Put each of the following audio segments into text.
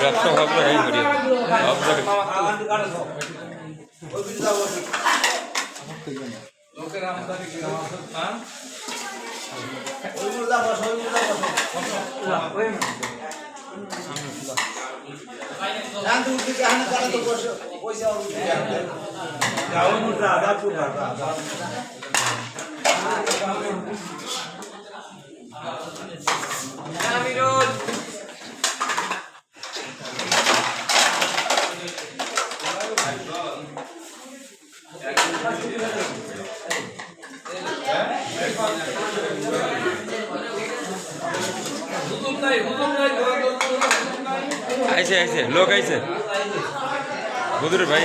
ব্যবসা ভাবলে এই করি লোকের আমদানি কি আইছে আইছে লোক আইছে। হুজুর ভাই।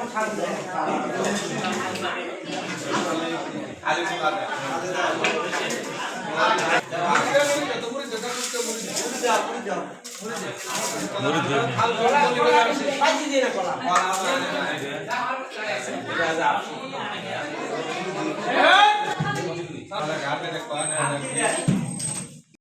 মুড়ি দিয়ে ঘাটে